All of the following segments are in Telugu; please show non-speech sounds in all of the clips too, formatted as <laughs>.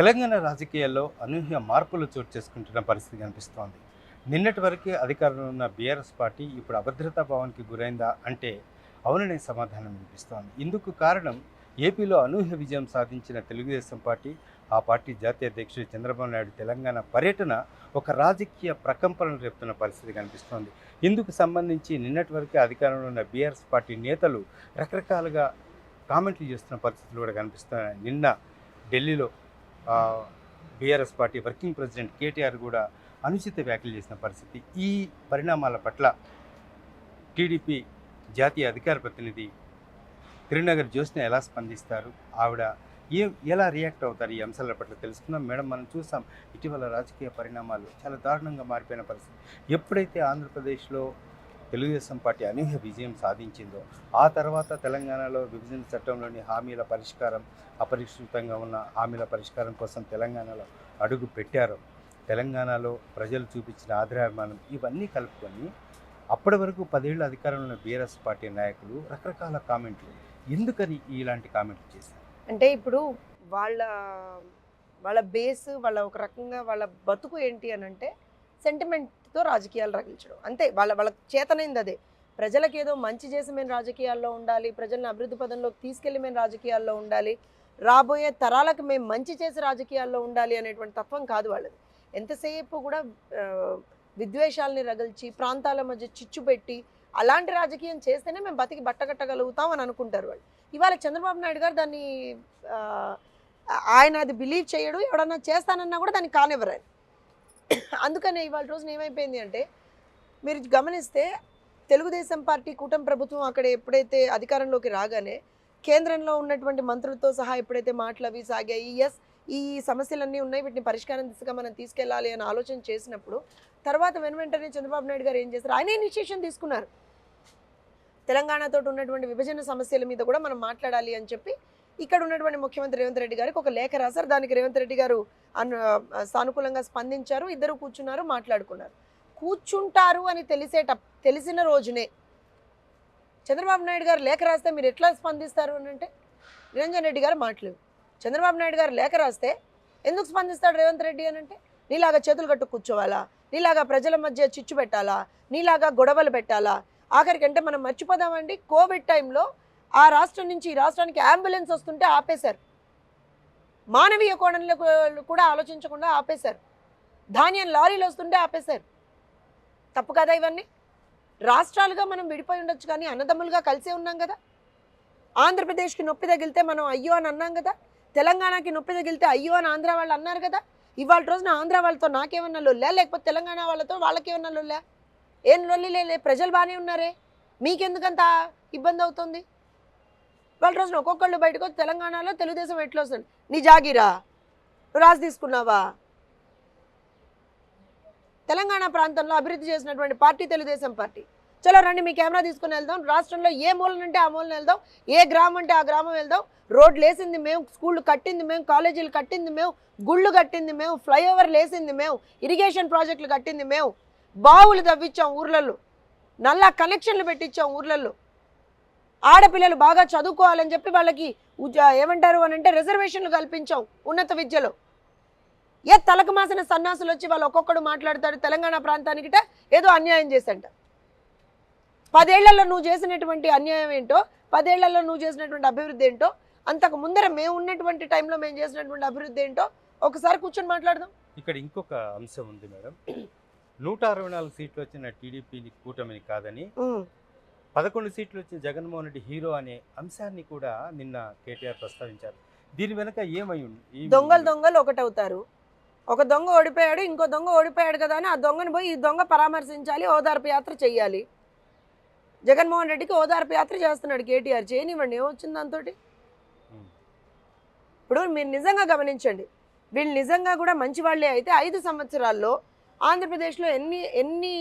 తెలంగాణ రాజకీయాల్లో అనూహ్య మార్పులు చోటు చేసుకుంటున్న పరిస్థితి కనిపిస్తోంది. నిన్నటి వరకే అధికారంలో ఉన్న బీఆర్ఎస్ పార్టీ ఇప్పుడు అభద్రతా భావానికి గురైందా అంటే అవుననే సమాధానం వినిపిస్తోంది. ఇందుకు కారణం ఏపీలో అనూహ్య విజయం సాధించిన తెలుగుదేశం పార్టీ ఆ పార్టీ జాతీయ అధ్యక్షుడు చంద్రబాబు నాయుడు తెలంగాణ పర్యటన ఒక రాజకీయ ప్రకంపనలు రేపుతున్న పరిస్థితి కనిపిస్తోంది. ఇందుకు సంబంధించి నిన్నటి వరకే అధికారంలో ఉన్న బీఆర్ఎస్ పార్టీ నేతలు రకరకాలుగా కామెంట్లు చేస్తున్న పరిస్థితులు కూడా కనిపిస్తున్నాయి. నిన్న ఢిల్లీలో BRS party working president KTR కూడా అనుచిత వ్యాఖ్యలు చేసిన పరిస్థితి. ఈ పరిణామాల పట్ల టీడీపీ జాతీయ అధికార ప్రతినిధి తిరునగర్ జ్యోత్స్న ఎలా స్పందిస్తారు? ఆవిడ ఏ ఎలా రియాక్ట్ అవుతారు? ఈ అంశాల పట్ల తెలుసుకుందాం. మేడం మనం చూసాం ఇటీవల రాజకీయ పరిణామాలు చాలా దారుణంగా మారిపోయిన పరిస్థితి. ఎప్పుడైతే ఆంధ్రప్రదేశ్లో తెలుగుదేశం పార్టీ అనూహ్య విజయం సాధించిందో ఆ తర్వాత తెలంగాణలో విభజన చట్టంలోని హామీల పరిష్కారం అపరిష్కృతంగా ఉన్న హామీల పరిష్కారం కోసం తెలంగాణలో అడుగు పెట్టారో తెలంగాణలో ప్రజలు చూపించిన ఆదరాభిమానం ఇవన్నీ కలుపుకొని అప్పటి వరకు పదేళ్ళు అధికారంలో ఉన్న బీఆర్ఎస్ పార్టీ నాయకులు రకరకాల కామెంట్లు. ఎందుకని ఇలాంటి కామెంట్లు చేశారు? అంటే ఇప్పుడు వాళ్ళ వాళ్ళ బేస్ వాళ్ళ ఒక రకంగా వాళ్ళ బతుకు ఏంటి అని అంటే సెంటిమెంట్ సెంటిమెంట్తో రాజకీయాలు రగిల్చడం. అంతే వాళ్ళ వాళ్ళ చేతనైంది అదే. ప్రజలకు ఏదో మంచి చేసి మేము రాజకీయాల్లో ఉండాలి ప్రజలను అభివృద్ధి పదంలోకి తీసుకెళ్ళి మేము రాజకీయాల్లో ఉండాలి రాబోయే తరాలకు మేము మంచి చేసి రాజకీయాల్లో ఉండాలి అనేటువంటి తత్వం కాదు వాళ్ళది. ఎంతసేపు కూడా విద్వేషాలని రగిల్చి ప్రాంతాల మధ్య చిచ్చు పెట్టి అలాంటి రాజకీయం చేస్తేనే మేము బతికి బట్టగట్టగలుగుతాం అని అనుకుంటారు వాళ్ళు. ఇవాళ చంద్రబాబు నాయుడు గారు దాన్ని ఆయన అది బిలీవ్ చేయడు ఎవడన్నా చేస్తానన్నా కూడా దాన్ని కానివ్వరు అందుకనే ఇవాళ రోజున ఏమైపోయింది అంటే మీరు గమనిస్తే తెలుగుదేశం పార్టీ కూటమి ప్రభుత్వం అక్కడ ఎప్పుడైతే అధికారంలోకి రాగానే కేంద్రంలో ఉన్నటువంటి మంత్రులతో సహా ఎప్పుడైతే మాటలు అవి సాగాయి ఎస్ ఈ సమస్యలన్నీ ఉన్నాయి వీటిని పరిష్కారం దిశగా మనం తీసుకెళ్ళాలి అని ఆలోచన చేసినప్పుడు తర్వాత వెను వెంటనే చంద్రబాబు నాయుడు గారు ఏం చేశారు? ఆయన ఇనిషియేషన్ తీసుకున్నారు. తెలంగాణతో ఉన్నటువంటి విభజన సమస్యల మీద కూడా మనం మాట్లాడాలి అని చెప్పి ఇక్కడ ఉన్నటువంటి ముఖ్యమంత్రి రేవంత్ రెడ్డి గారికి ఒక లేఖ రాశారు. దానికి రేవంత్ రెడ్డి గారు అను సానుకూలంగా స్పందించారు. ఇద్దరు కూర్చున్నారు మాట్లాడుకున్నారు. కూర్చుంటారు అని తెలిసేట తెలిసిన రోజునే చంద్రబాబు నాయుడు గారు లేఖ రాస్తే మీరు ఎట్లా స్పందిస్తారు అని అంటే నిరంజన్ రెడ్డి గారు మాట్లాడు చంద్రబాబు నాయుడు గారు లేఖ రాస్తే ఎందుకు స్పందిస్తాడు రేవంత్ రెడ్డి అని అంటే నీలాగా చేతులు కట్టు కూర్చోవాలా? నీలాగా ప్రజల మధ్య చిచ్చు పెట్టాలా? నీలాగా గొడవలు పెట్టాలా? ఆఖరికి అంటే మనం మర్చిపోదామండి. కోవిడ్ టైంలో ఆ రాష్ట్రం నుంచి ఈ రాష్ట్రానికి అంబులెన్స్ వస్తుంటే ఆపేశారు. మానవీయ కోణంలో కూడా ఆలోచించకుండా ఆపేశారు. ధాన్యం లారీలు వస్తుంటే ఆపేశారు. తప్పు కదా ఇవన్నీ? రాష్ట్రాలుగా మనం విడిపోయి ఉండొచ్చు కానీ అన్నదమ్ములుగా కలిసే ఉన్నాం కదా? ఆంధ్రప్రదేశ్కి నొప్పి తగిలితే మనం అయ్యో అని అన్నాం కదా? తెలంగాణకి నొప్పి తగిలితే అయ్యో అని ఆంధ్ర వాళ్ళు అన్నారు కదా? ఇవాళ రోజున ఆంధ్ర వాళ్ళతో నాకేమన్నా లొల్లా? లేకపోతే తెలంగాణ వాళ్ళతో వాళ్ళకేమన్నా లొల్లా? ఏం లొల్లి లే ప్రజలు బాగానే ఉన్నారే. మీకెందుకంత ఇబ్బంది అవుతుంది? వాళ్ళ రోజున ఒక్కొక్కళ్ళు బయటకు తెలంగాణలో తెలుగుదేశం ఎట్లా వస్తుంది? నీ జాగిరా. రాసి తీసుకున్నావా? తెలంగాణ ప్రాంతంలో అభివృద్ధి చేసినటువంటి పార్టీ తెలుగుదేశం పార్టీ. చలో రండి మీ కెమెరా తీసుకుని వెళ్దాం. రాష్ట్రంలో ఏ మూలన అంటే ఆ మూలన వెళ్దాం. ఏ గ్రామం అంటే ఆ గ్రామం వెళ్దాం. రోడ్లు వేసింది మేము స్కూళ్ళు కట్టింది మేము కాలేజీలు కట్టింది మేము గుళ్ళు కట్టింది మేము ఫ్లైఓవర్లు వేసింది మేము ఇరిగేషన్ ప్రాజెక్టులు కట్టింది మేము బావులు తవ్వించాం ఊర్లలో నల్ల కనెక్షన్లు పెట్టించాం ఊర్లలో ఆడపిల్లలు బాగా చదువుకోవాలని చెప్పి వాళ్ళకి ఏమంటారు అని అంటే రిజర్వేషన్లు కల్పించాం ఉన్నత విద్యలో. ఏ తలకు మాసిన సన్నాసులు వచ్చి వాళ్ళు ఒక్కొక్కడు మాట్లాడతాడు తెలంగాణ ప్రాంతానికిట ఏదో అన్యాయం చేసంట పదేళ్ళలో నువ్వు చేసినటువంటి అన్యాయం ఏంటో పదేళ్ళలో నువ్వు చేసినటువంటి అభివృద్ధి ఏంటో అంతకు ముందర మేము ఉన్నటువంటి టైంలో మేము చేసినటువంటి అభివృద్ధి ఏంటో ఒకసారి కూర్చొని మాట్లాడదాం. ఇక్కడ ఇంకొక అంశం ఉంది మేడం. నూట అరవై నాలుగు సీట్లు వచ్చిన టీడీపీని కూటమిని కాదని పదకొండు సీట్లు వచ్చిన జగన్మోహన్ రెడ్డి హీరో అనే అంశాన్ని కూడా నిన్న కేటీఆర్ ప్రస్తావించారు. దీని వెనక ఏమై దొంగలు దొంగలు ఒకటవుతారు. ఒక దొంగ ఓడిపోయాడు ఇంకో దొంగ ఓడిపోయాడు కదా అని ఆ దొంగను పోయి ఈ దొంగ పరామర్శించాలి ఓదార్పు యాత్ర చెయ్యాలి. జగన్మోహన్ రెడ్డికి ఓదార్పు యాత్ర చేస్తున్నాడు కేటీఆర్. చేయనివ్వండి ఏమొచ్చింది దాంతో. ఇప్పుడు మీరు నిజంగా గమనించండి. వీళ్ళు నిజంగా కూడా మంచి వాళ్ళే అయితే ఐదు సంవత్సరాల్లో ఆంధ్రప్రదేశ్లో ఎన్ని ఎన్ని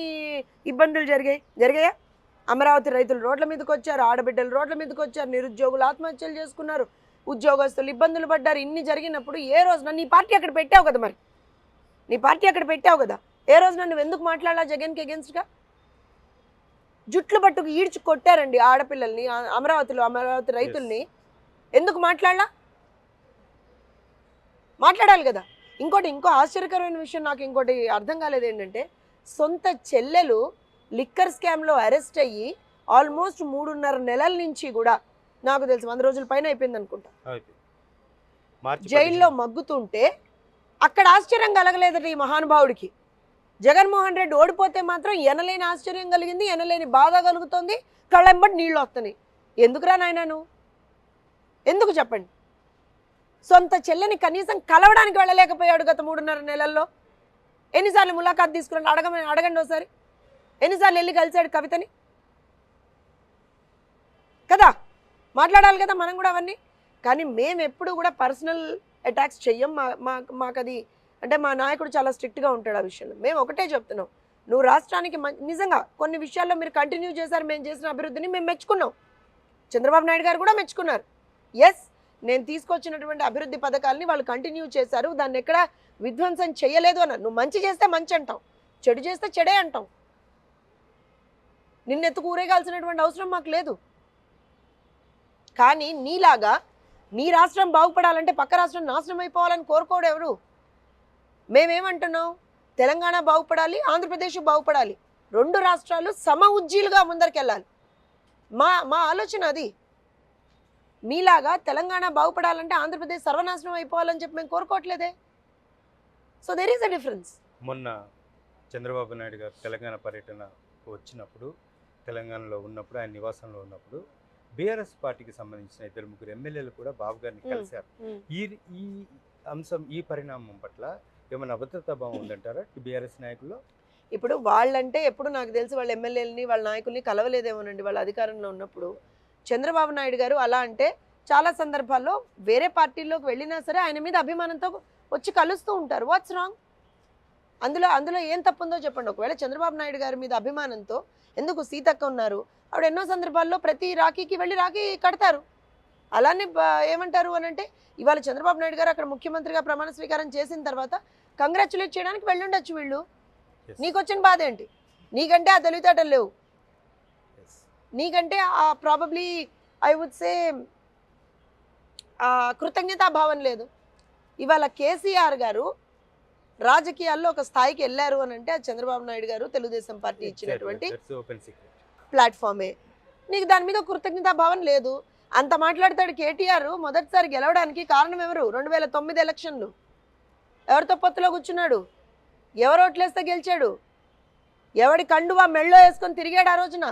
ఇబ్బందులు జరిగాయి? జరిగాయా? అమరావతి రైతులు రోడ్ల మీదకి వచ్చారు ఆడబిడ్డలు రోడ్ల మీదకి వచ్చారు నిరుద్యోగులు ఆత్మహత్యలు చేసుకున్నారు ఉద్యోగస్తులు ఇబ్బందులు పడ్డారు. ఇన్ని జరిగినప్పుడు ఏ రోజున నీ పార్టీ అక్కడ పెట్టావు కదా మరి? నీ పార్టీ అక్కడ పెట్టావు కదా? ఏ రోజున నువ్వు ఎందుకు మాట్లాడాలా జగన్కి అగేన్స్ట్గా జుట్లు పట్టుకు ఈడ్చి కొట్టారండి ఆడపిల్లల్ని అమరావతిలో అమరావతి రైతుల్ని. ఎందుకు మాట్లాడలా? మాట్లాడాలి కదా. ఇంకోటి ఇంకో ఆశ్చర్యకరమైన విషయం నాకు ఇంకోటి అర్థం కాలేదు ఏంటంటే సొంత చెల్లెలు లిక్కర్ స్కామ్లో అరెస్ట్ అయ్యి ఆల్మోస్ట్ మూడున్నర నెలల నుంచి కూడా నాకు తెలుసు వంద రోజుల పైన అయిపోయింది అనుకుంటా. జైల్లో. మగ్గుతుంటే అక్కడ ఆశ్చర్యం కలగలేదట ఈ మహానుభావుడికి. జగన్మోహన్ రెడ్డి ఓడిపోతే మాత్రం ఎనలేని ఆశ్చర్యం కలిగింది ఎనలేని బాధ కలుగుతుంది కళ్ళెంబడి నీళ్ళు వస్తున్నాయి. ఎందుకురా నాయనా నువ్వు? ఎందుకు చెప్పండి? సొంత చెల్లెని కనీసం కలవడానికి వెళ్ళలేకపోయాడు గత మూడున్నర నెలల్లో. ఎన్నిసార్లు ములాఖాత్ తీసుకున్నాడు అడగమని అడగండి ఒకసారి. ఎన్నిసార్లు వెళ్ళి కలిశాడు కవితని? కదా? మాట్లాడాలి కదా మనం కూడా అవన్నీ? కానీ మేము ఎప్పుడు కూడా పర్సనల్ అటాక్స్ చెయ్యం. మా మాకు అది అంటే మా నాయకుడు చాలా స్ట్రిక్ట్గా ఉంటాడు ఆ విషయంలో. మేము ఒకటే చెప్తున్నాం. నువ్వు రాష్ట్రానికి నిజంగా కొన్ని విషయాల్లో మీరు కంటిన్యూ చేశారు మేము చేసిన అభివృద్ధిని మేము మెచ్చుకున్నాం. చంద్రబాబు నాయుడు గారు కూడా మెచ్చుకున్నారు. ఎస్ నేను తీసుకొచ్చినటువంటి అభివృద్ధి పథకాలని వాళ్ళు కంటిన్యూ చేశారు. దాన్ని ఎక్కడ విధ్వంసం చేయలేదు అన్నారు. నువ్వు మంచి చేస్తే మంచి అంటావు. చెడు చేస్తే చెడే అంటావు. నిన్నెత్తుకు ఊరేగాల్సినటువంటి అవసరం మాకు లేదు. కానీ నీలాగా నీ రాష్ట్రం బాగుపడాలంటే పక్క రాష్ట్రం నాశనం అయిపోవాలని కోరుకోడు ఎవరు? మేమేమంటున్నాం? తెలంగాణ బాగుపడాలి ఆంధ్రప్రదేశ్ బాగుపడాలి. రెండు రాష్ట్రాలు సమ ఉజ్జీలుగా ముందరికెళ్ళాలి. మా మా ఆలోచన అది. మీలాగా తెలంగాణ బాగుపడాలంటే ఆంధ్రప్రదేశ్ సర్వనాశనం అయిపోవాలని చెప్పి మేము కోరుకోవట్లేదే? So there is a difference మొన్న చంద్రబాబు నాయుడు గారు తెలంగాణ పర్యటన వచ్చినప్పుడు తెలంగాణలో ఉన్నప్పుడు ఆయన నివాసంలో ఉన్నప్పుడు బీఆర్ఎస్ పార్టీకి సంబంధించిన ఇద్దరు ముగ్గురు ఎమ్మెల్యేలు కూడా బాబు గారిని. కలిశారు. ఈ ఈ అంశం ఈ పరిణామం పట్ల ఏమైనా అభద్రతా భావం ఉందంటారా బీఆర్ఎస్ నాయకుల్లో? ఇప్పుడు వాళ్ళంటే ఎప్పుడు నాకు తెలిసి వాళ్ళ ఎమ్మెల్యేలని వాళ్ళ నాయకుల్ని కలవలేదేమోనండి. వాళ్ళ అధికారంలో ఉన్నప్పుడు చంద్రబాబు నాయుడు గారు అలా అంటే చాలా సందర్భాల్లో వేరే పార్టీల్లోకి వెళ్ళినా సరే ఆయన మీద అభిమానంతో వచ్చి కలుస్తూ ఉంటారు. వాట్స్ రాంగ్ అందులో అందులో ఏం తప్పుందో చెప్పండి. ఒకవేళ చంద్రబాబు నాయుడు గారి మీద అభిమానంతో ఎందుకు సీతక్క ఉన్నారు? ఆవిడ ఎన్నో సందర్భాల్లో ప్రతి రాఖీకి వెళ్ళి రాఖీ కడతారు. అలానే ఏమంటారు అని అంటే ఇవాళ చంద్రబాబు నాయుడు గారు అక్కడ ముఖ్యమంత్రిగా ప్రమాణ స్వీకారం చేసిన తర్వాత కంగ్రాచులేట్ చేయడానికి వెళ్ళుండొచ్చు వీళ్ళు. నీకు వచ్చిన బాధ ఏంటి? నీకంటే ఆ తెలివితేటలు లేవు. నీకంటే ఆ ప్రాబబ్లీ ఐ వుడ్ సే కృతజ్ఞతాభావం లేదు. ఇవాళ కేసీఆర్ గారు రాజకీయాల్లో ఒక స్థాయికి వెళ్ళారు అని అంటే చంద్రబాబు నాయుడు గారు తెలుగుదేశం పార్టీ ఇచ్చినటువంటి. ప్లాట్ఫామే. నీకు దాని మీద కృతజ్ఞతాభావం లేదు. అంత మాట్లాడతాడు కేటీఆర్ మొదటిసారి గెలవడానికి కారణం ఎవరు? రెండు వేల తొమ్మిది ఎలక్షన్లు. ఎవరితో పొత్తులో కూర్చున్నాడు? ఎవరు ఓట్లేస్తే గెలిచాడు? ఎవడి కండువా మెళ్ళో వేసుకొని తిరిగాడు ఆ రోజున?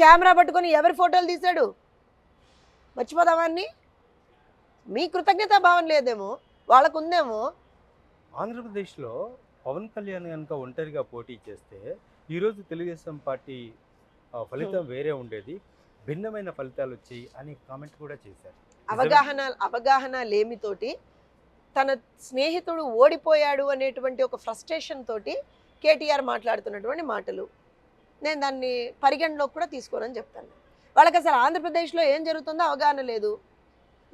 కెమెరా పట్టుకొని ఎవరి ఫోటోలు తీశాడు? మర్చిపోదామాన్ని మీ కృతజ్ఞతా భావం లేదేమో. వాళ్ళకు ఉందేమో ఆంధ్రప్రదేశ్లో పవన్ కళ్యాణ్ కనుక ఒంటరిగా పోటీ చేస్తే ఈరోజు తెలుగుదేశం పార్టీ ఆ, ఫలితం వేరే ఉండేది భిన్నమైన ఫలితాలు వచ్చాయి అని కామెంట్ కూడా చేశారు. అవగాహన అవగాహన లేమితోటి తన స్నేహితుడు ఓడిపోయాడు అనేటువంటి ఒక ఫ్రస్ట్రేషన్ తోటి కేటీఆర్ మాట్లాడుతున్నటువంటి మాటలు. నేను దాన్ని పరిగణలోకి కూడా తీసుకోనని చెప్తాను. వాళ్ళకి అసలు ఆంధ్రప్రదేశ్లో ఏం జరుగుతుందో అవగాహన లేదు.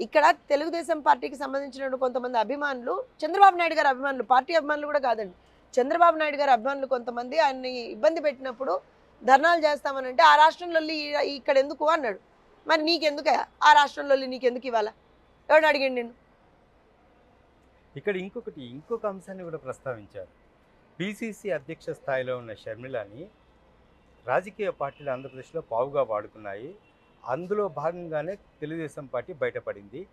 ఇక్కడ తెలుగుదేశం పార్టీకి సంబంధించిన కొంతమంది అభిమానులు చంద్రబాబు నాయుడు గారి అభిమానులు పార్టీ అభిమానులు కూడా కాదండి. చంద్రబాబు నాయుడు గారి అభిమానులు కొంతమంది ఆయన్ని ఇబ్బంది పెట్టినప్పుడు ధర్నాలు చేస్తామనంటే ఆ రాష్ట్రంలో ఈ- ఇక్కడ ఎందుకు? అన్నాడు. మరి నీకెందుకు? ఆ రాష్ట్రంలో నీకెందుకు ఇవ్వాలా? ఎవడు అడిగాడు నేను ఇక్కడ ఇంకొకటి ఇంకొక అంశాన్ని కూడా ప్రస్తావించారు. పిసిసి అధ్యక్ష స్థాయిలో ఉన్న షర్మిలని రాజకీయ పార్టీలు ఆంధ్రప్రదేశ్లో పావుగా వాడుకున్నాయి. అందులో భాగంగానే తెలుగుదేశం పార్టీ బయటపడింది.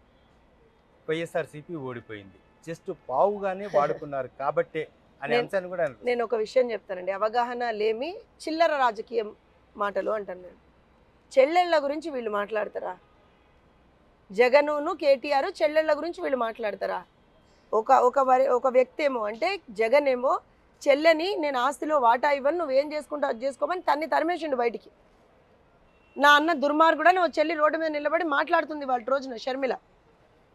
వైఎస్ఆర్సీపీ ఓడిపోయింది. జస్ట్ పావుగానే వాడుకున్నారు కాబట్టే అనే నేను- అంశాన్ని కూడా నేను ఒక విషయం చెప్తానండి. అవగాహన లేమి చిల్లర రాజకీయం మాటలు అంటాను నేను. చెల్లెళ్ళ గురించి వీళ్ళు మాట్లాడతారా? జగనును కేటీఆర్ చెల్లెళ్ళ గురించి వీళ్ళు మాట్లాడతారా? ఒక ఒక వరి ఒక వ్యక్తి ఏమో అంటే జగన్ ఏమో చెల్లెని నేను ఆస్తిలో వాటా ఇవ్వను నువ్వేం చేసుకుంటావు అది చేసుకోమని తన్ని తరిమేసిండు బయటికి. నా అన్న దుర్మార్గుడా ఓ చెల్లి రోడ్డు మీద నిలబడి మాట్లాడుతుంది వాళ్ళ రోజున షర్మిల.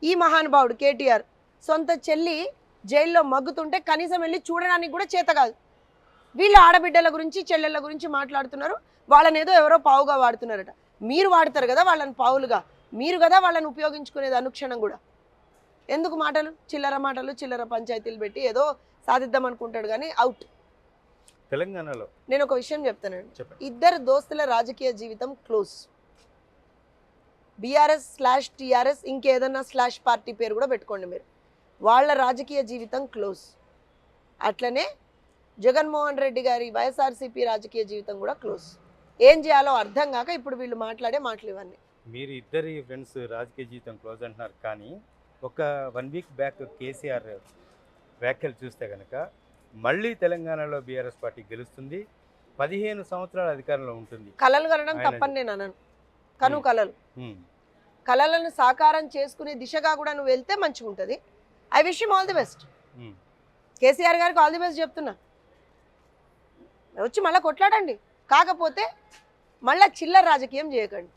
ఈ మహానుభావుడు కేటీఆర్ సొంత చెల్లి జైల్లో మగ్గుతుంటే కనీసం వెళ్ళి చూడడానికి కూడా చేత కాదు. వీళ్ళు ఆడబిడ్డల గురించి చెల్లెళ్ళ గురించి మాట్లాడుతున్నారు. వాళ్ళని ఏదో ఎవరో పావుగా వాడుతున్నారట. మీరు వాడతారు కదా వాళ్ళని పావులుగా. మీరు కదా వాళ్ళని ఉపయోగించుకునేది అనుక్షణం కూడా. ఎందుకు మాటలు? చిల్లర మాటలు చిల్లర పంచాయతీలు పెట్టి ఏదో సాధిద్దాం అనుకుంటాడు కానీ అవుట్. తెలంగాణలో. నేను ఒక విషయం చెప్తానండి. ఇద్దరు దోస్తుల రాజకీయ జీవితం క్లోజ్. బీఆర్ఎస్ స్లాష్ టీఆర్ఎస్ ఇంకేదన్నా స్లాష్ పార్టీ పేరు కూడా పెట్టుకోండి మీరు. వాళ్ళ రాజకీయ జీవితం క్లోజ్. అట్లనే జగన్మోహన్ రెడ్డి గారి వైఎస్ఆర్సీపీ రాజకీయ జీవితం కూడా క్లోజ్. ఏం చేయాలో అర్థం కాక ఇప్పుడు వీళ్ళు మాట్లాడే మాటలు ఇవన్నీ. మీరు ఇద్దరి ఫ్రెండ్స్ రాజకీయ జీవితం క్లోజ్ అంటున్నారు కానీ ఒక వన్ వీక్ బ్యాక్ కేసీఆర్ వ్యాఖ్యలు చూస్తే కనుక మళ్ళీ తెలంగాణలో బీఆర్ఎస్ పార్టీ గెలుస్తుంది. పదిహేను సంవత్సరాల అధికారంలో ఉంటుంది. కళలు కనడం తప్పని నేను అనను. కను. కళలు ఉమ్. కళలను సాకారం చేసుకునే దిశగా కూడా నువ్వు వెళ్తే మంచిగా ఉంటుంది I wish all the best. KCR గారికి ఆల్ ది బెస్ట్ చెప్తున్నా. వచ్చి మళ్ళీ కొట్లాడండి. కాకపోతే మళ్ళీ చిల్లర రాజకీయం చేయకండి.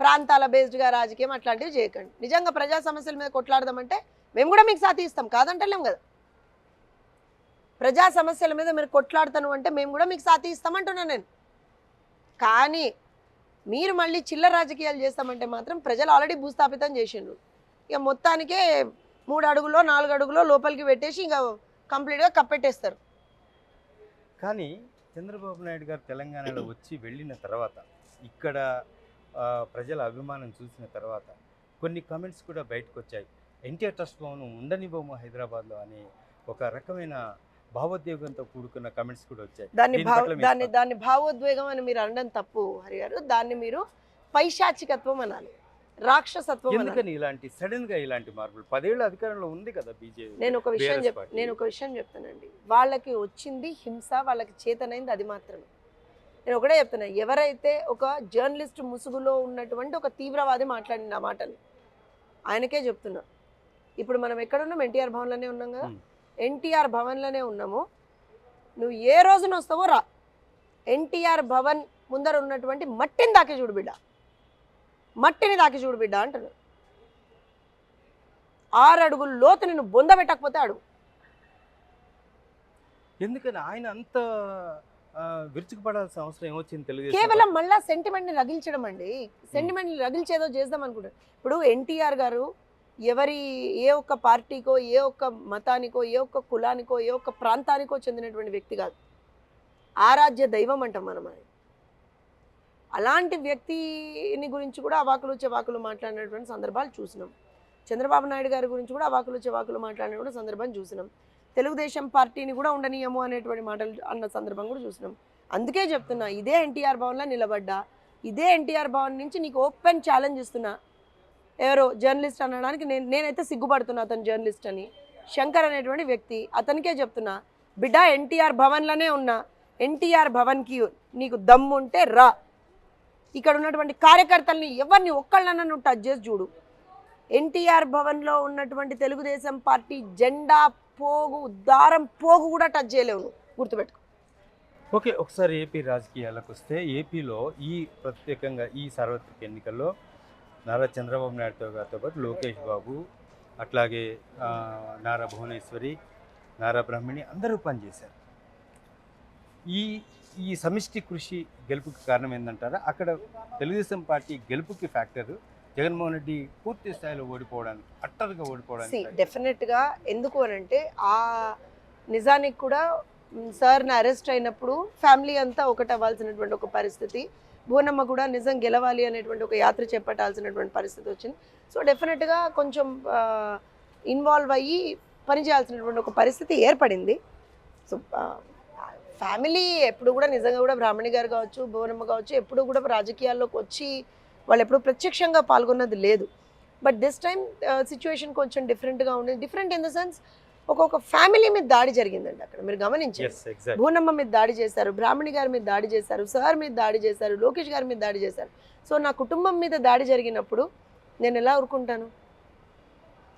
ప్రాంతాల బేస్డ్గా రాజకీయం అట్లాంటివి చేయకండి. నిజంగా ప్రజా సమస్యల మీద కొట్లాడదామంటే మేము కూడా మీకు సాథి ఇస్తాం కాదంటలేం కదా. ప్రజా సమస్యల మీద మీరు కొట్లాడతాను అంటే మేము కూడా మీకు సాతి ఇస్తామంటున్నాను నేను. కానీ మీరు మళ్ళీ చిల్లర రాజకీయాలు చేస్తామంటే మాత్రం ప్రజలు ఆల్రెడీ భూస్థాపితం చేసిండ్రు. ఇక మొత్తానికే మూడు అడుగులో నాలుగు అడుగులో లోపలికి పెట్టేసి ఇంకా కంప్లీట్గా కప్పెట్టేస్తారు. కానీ చంద్రబాబు నాయుడు గారు తెలంగాణలో వచ్చి వెళ్ళిన తర్వాత ఇక్కడ ప్రజల అభిమానం చూసిన తర్వాత కొన్ని కామెంట్స్ కూడా బయటకు వచ్చాయి ఎన్టీఆర్ ట్రస్ట్ భవనం ఉండనివ్వము హైదరాబాద్లో అని ఒక రకమైన భావోద్వేగంతో కూడుకున్న కామెంట్స్ కూడా వచ్చాయి. దాన్ని దాన్ని? దాన్ని భావోద్వేగం అని మీరు అనడం తప్పు హరి గారు దాన్ని మీరు పైశాచికత్వం అనాలి. రాక్షసత్వం ఎందుకని ఇలాంటి సడన్గా ఇలాంటి మార్పులు? పదేళ్ళ అధికారంలో ఉంది కదా బీజేపీ నేను ఒక విషయం. నేను ఒక విషయం చెప్తానండి. వాళ్ళకి వచ్చింది హింస వాళ్ళకి చేతనైంది అది మాత్రమే. నేను ఒకటే చెప్తున్నా ఎవరైతే ఒక జర్నలిస్ట్ ముసుగులో ఉన్నటువంటి ఒక తీవ్రవాది మాట్లాడిన ఆ మాటలు ఆయనకే చెప్తున్నా. ఇప్పుడు మనం ఎక్కడున్నాం ఎన్టీఆర్ భవన్లోనే ఉన్నాం కదా. ఎన్టీఆర్ భవన్లోనే ఉన్నాము. నువ్వు ఏ రోజున వస్తావో రా. ఎన్టీఆర్ భవన్ ముందర ఉన్నటువంటి మట్టిని దాకి చూడు బిడ్డ. మట్టిని దాకి చూడు బిడ్డ అంటున్నాడు. ఆరు అడుగులు లోతు నిన్ను బొంద పెట్టకపోతే అడుగు ఎందుకని? ఆయన అంత విరుచుకుపడాల్సిన అవసరం ఏమొచ్చింది తెలుగుదేశం కేవలం మళ్ళా సెంటిమెంట్ని రగిల్చడం అండి. సెంటిమెంట్ని రగిల్చేదో చేద్దాం అనుకుంటారు ఇప్పుడు ఎన్టీఆర్ గారు ఎవరి ఏ ఒక్క పార్టీకో ఏ ఒక్క మతానికో ఏ ఒక్క కులానికో ఏ ఒక్క ప్రాంతానికో చెందినటువంటి వ్యక్తి కాదు. ఆరాధ్య దైవం అంటాం మనం అది. అలాంటి వ్యక్తిని గురించి కూడా అవాకులు చెవాకులు మాట్లాడినటువంటి సందర్భాలు చూసినాం. చంద్రబాబు నాయుడు గారి గురించి కూడా అవాకులు చెవాకులు మాట్లాడినటువంటి సందర్భం చూసినాం. తెలుగుదేశం పార్టీని కూడా ఉండనీయము అనేటువంటి మాటలు అన్న సందర్భం కూడా చూసినాం. అందుకే చెప్తున్నా ఇదే ఎన్టీఆర్ భవన్లో నిలబడ్డా ఇదే ఎన్టీఆర్ భవన్ నుంచి నీకు ఓపెన్ ఛాలెంజ్ ఇస్తున్నా ఎవరో జర్నలిస్ట్ అనడానికి నేను నేనైతే సిగ్గుపడుతున్నా అతను జర్నలిస్ట్ అని. శంకర్ అనేటువంటి వ్యక్తి అతనికే చెప్తున్నా బిడ్డ ఎన్టీఆర్ భవన్లోనే ఉన్నా ఎన్టీఆర్ భవన్కి నీకు దమ్ము ఉంటే రా. ఇక్కడ ఉన్నటువంటి కార్యకర్తల్ని ఎవరిని ఒక్కళ్ళన్నా నువ్వు టచ్ చేసి చూడు. ఎన్టీఆర్ భవన్లో ఉన్నటువంటి తెలుగుదేశం పార్టీ జెండా పోగు దారం పోగు కూడా టచ్ చేయలేవు నువ్వు. గుర్తుపెట్టుకో. ఓకే ఒకసారి ఏపీ రాజకీయాలకు వస్తే ఏపీలో ఈ ప్రత్యేకంగా ఈ సార్వత్రిక ఎన్నికల్లో నారా చంద్రబాబు నాయుడుతో గారితో పాటు లోకేష్ బాబు అట్లాగే నారా భువనేశ్వరి నారా బ్రహ్మిణి అందరూ పనిచేశారు. ఈ ఈ సమిష్టి కృషి గెలుపుకి కారణం ఏంటంటారా అక్కడ తెలుగుదేశం పార్టీ గెలుపుకి ఫ్యాక్టర్ జగన్మోహన్ రెడ్డి పూర్తి స్థాయిలో ఓడిపోవడానికి అట్టరుగా ఓడిపోవడానికి డెఫినెట్గా ఎందుకు అని అంటే ఆ నిజానికి కూడా సార్ని అరెస్ట్ అయినప్పుడు ఫ్యామిలీ అంతా ఒకటి అవ్వాల్సినటువంటి ఒక పరిస్థితి. భువనమ్మ కూడా నిజం గెలవాలి అనేటువంటి ఒక యాత్ర చేపట్టాల్సినటువంటి పరిస్థితి వచ్చింది. సో డెఫినెట్గా కొంచెం ఇన్వాల్వ్ అయ్యి పనిచేయాల్సినటువంటి ఒక పరిస్థితి ఏర్పడింది. సో ఫ్యామిలీ ఎప్పుడు కూడా నిజంగా కూడా బ్రాహ్మణి గారు కావచ్చు భువనమ్మ కావచ్చు ఎప్పుడు కూడా రాజకీయాల్లోకి వచ్చి వాళ్ళు ఎప్పుడు ప్రత్యక్షంగా పాల్గొన్నది లేదు. బట్ దిస్ టైం సిచ్యువేషన్ కొంచెం డిఫరెంట్గా ఉంది. డిఫరెంట్ ఇన్ ద సెన్స్ ఒక్కొక్క ఫ్యామిలీ మీద దాడి జరిగిందండి అక్కడ. మీరు గమనించారు భూనమ్మ మీద దాడి చేశారు బ్రాహ్మణి గారి మీద దాడి చేశారు సార్ మీద దాడి చేశారు లోకేష్ గారి మీద దాడి చేశారు. సో నా కుటుంబం మీద దాడి జరిగినప్పుడు నేను ఎలా ఊరుకుంటాను?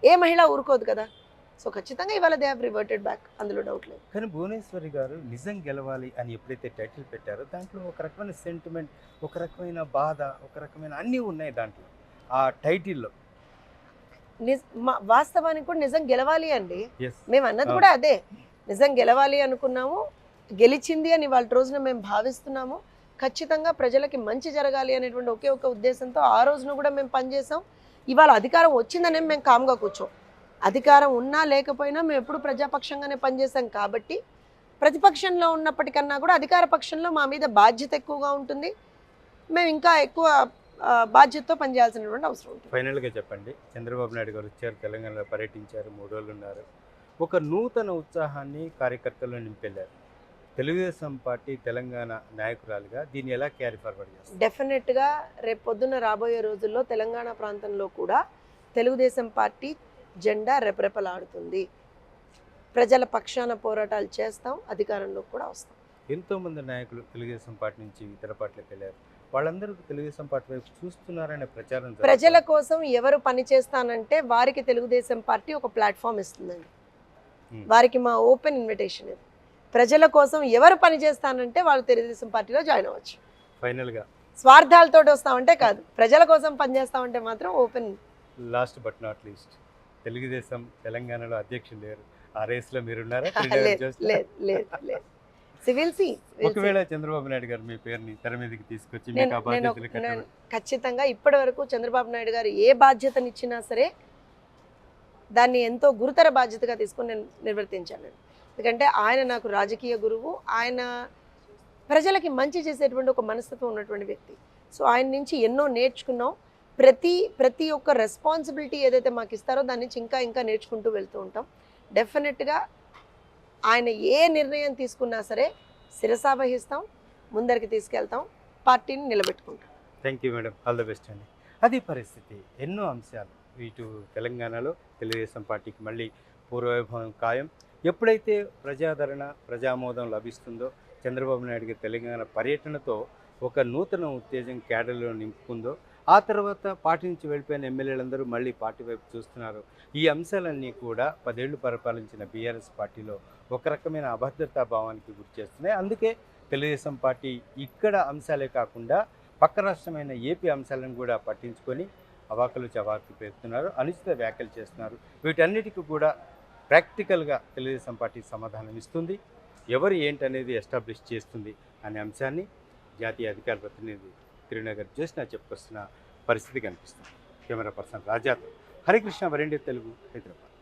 ఏ మహిళ ఊరుకోదు కదా? సో ఖచ్చితంగా ఇవాళ దే హ్యావ్ రివర్టెడ్ బ్యాక్ అందులో డౌట్ లేదు. కానీ భువనేశ్వరి గారు నిజం గెలవాలి అని ఎప్పుడైతే టైటిల్ పెట్టారో దాంట్లో ఒక రకమైన సెంటిమెంట్ ఒక రకమైన బాధ ఒక రకమైన అన్నీ ఉన్నాయి దాంట్లో. ఆ టైటిల్లో వాస్తవానికి కూడా నిజం గెలవాలి అండి. మేము అన్నది. కూడా అదే. నిజం గెలవాలి అనుకున్నాము గెలిచింది అని వాళ్ళ రోజున మేము భావిస్తున్నాము. ఖచ్చితంగా ప్రజలకి మంచి జరగాలి అనేటువంటి ఒకే ఒక ఉద్దేశంతో ఆ రోజున కూడా మేము పనిచేసాం ఇవాళ అధికారం వచ్చిందనే మేము కామ్గా కూర్చోం. అధికారం ఉన్నా లేకపోయినా మేము ఎప్పుడు ప్రజాపక్షంగానే పనిచేసాం కాబట్టి ప్రతిపక్షంలో ఉన్నప్పటికన్నా కూడా అధికార పక్షంలో మా మీద బాధ్యత ఎక్కువగా ఉంటుంది. మేము ఇంకా ఎక్కువ బాధ్యతతో పనిచేయాల్సినటువంటి అవసరం ఉంటుంది. ఫైనల్గా చెప్పండి. చంద్రబాబు నాయుడు గారు వచ్చారు తెలంగాణలో పర్యటించారు మూడు రోజులు ఉన్నారు. ఒక నూతన ఉత్సాహాన్ని కార్యకర్తల్లో నింపెళ్ళారు. తెలుగుదేశం పార్టీ తెలంగాణ నాయకురాలుగా దీన్ని ఎలా క్యారీ ఫార్వర్డ్ చేస్తారు? డెఫినెట్గా రేపు పొద్దున్న రాబోయే రోజుల్లో తెలంగాణ ప్రాంతంలో కూడా తెలుగుదేశం పార్టీ జెండా రెపరెపలాడుతుంది. ప్రజల పక్షాన పోరాటాలు చేస్తాం అధికారంలోకి కూడా వస్తాం. ఎంతోమంది నాయకులు తెలుగుదేశం పార్టీ నుంచి ఇతర పార్టీలకు వెళ్ళారు. వాళ్ళందరూ తెలుగుదేశం పార్టీ వైపు చూస్తున్నారనే ప్రచారం. ప్రజల కోసం ఎవరు పని చేస్తానంటే వారికి తెలుగుదేశం పార్టీ ఒక ప్లాట్ఫామ్ ఇస్తుందండి. వారికి మా ఓపెన్ ఇన్విటేషన్ ఇది. ప్రజల కోసం ఎవరు పని చేస్తానంటే వాళ్ళు తెలుగుదేశం పార్టీలో జాయిన్ అవ్వచ్చు. ఫైనల్గా. స్వార్థాలతో వస్తామంటే కాదు ప్రజల కోసం పనిచేస్తామంటే మాత్రం open. Last but not least Telugu Desam తెలంగాణలో అధ్యక్షులు లేరు. ఆ రేస్లో మీరున్నారా? <laughs> లేదు లేదు. ఒకవేళ చంద్రబాబు నాయుడు గారు మీ పేరుని తెర మీదకి తీసుకొచ్చి నేను ఖచ్చితంగా ఇప్పటి వరకు చంద్రబాబు నాయుడు గారు ఏ బాధ్యతనిచ్చినా సరే దాన్ని ఎంతో గురుతర బాధ్యతగా తీసుకొని నేను నిర్వర్తించాను. ఎందుకంటే ఆయన నాకు రాజకీయ గురువు ఆయన ప్రజలకి మంచి చేసేటువంటి ఒక మనస్తత్వం ఉన్నటువంటి వ్యక్తి. సో ఆయన నుంచి ఎన్నో నేర్చుకున్నాం. ప్రతి ప్రతి ఒక్క రెస్పాన్సిబిలిటీ ఏదైతే మాకు ఇస్తారో దాని నుంచి ఇంకా ఇంకా నేర్చుకుంటూ వెళ్తూ ఉంటాం. డెఫినెట్గా ఆయన ఏ నిర్ణయం తీసుకున్నా సరే శిరసావహిస్తాం ముందరికి తీసుకెళ్తాం పార్టీని నిలబెట్టుకుంటాం. Thank you madam all the best అండి. అది పరిస్థితి ఎన్నో అంశాలు. ఇటు తెలంగాణలో తెలుగుదేశం పార్టీకి మళ్ళీ పూర్వవైభవం ఖాయం. ఎప్పుడైతే ప్రజాదరణ ప్రజామోదం లభిస్తుందో చంద్రబాబు నాయుడు తెలంగాణ పర్యటనతో ఒక నూతన ఉత్తేజం క్యాడర్లో నింపుకుందో ఆ తర్వాత పార్టీ నుంచి వెళ్ళిపోయిన ఎమ్మెల్యేలందరూ మళ్ళీ పార్టీ వైపు చూస్తున్నారు. ఈ అంశాలన్నీ కూడా పదేళ్ళు పరిపాలించిన బీఆర్ఎస్ పార్టీలో ఒక రకమైన అభద్రతా భావానికి గురి చేస్తున్నాయి. అందుకే తెలుగుదేశం పార్టీ ఇక్కడ అంశాలే కాకుండా పక్క రాష్ట్రమైన ఏపీ అంశాలను కూడా పట్టించుకొని అవాకులు చవాకులు పెడుతున్నారు అనుచిత వ్యాఖ్యలు చేస్తున్నారు. వీటన్నిటికీ కూడా ప్రాక్టికల్గా తెలుగుదేశం పార్టీ సమాధానం ఇస్తుంది. ఎవరు ఏంటనేది ఎస్టాబ్లిష్ చేస్తుంది అనే అంశాన్ని జాతీయ అధికార ప్రతినిధి తిరునగర్ చేసిన చెప్పుకొస్తున్న పరిస్థితి కనిపిస్తుంది. కెమెరా పర్సన్ రాజాతో. హరికృష్ణ వరేండి తెలుగు హైదరాబాద్.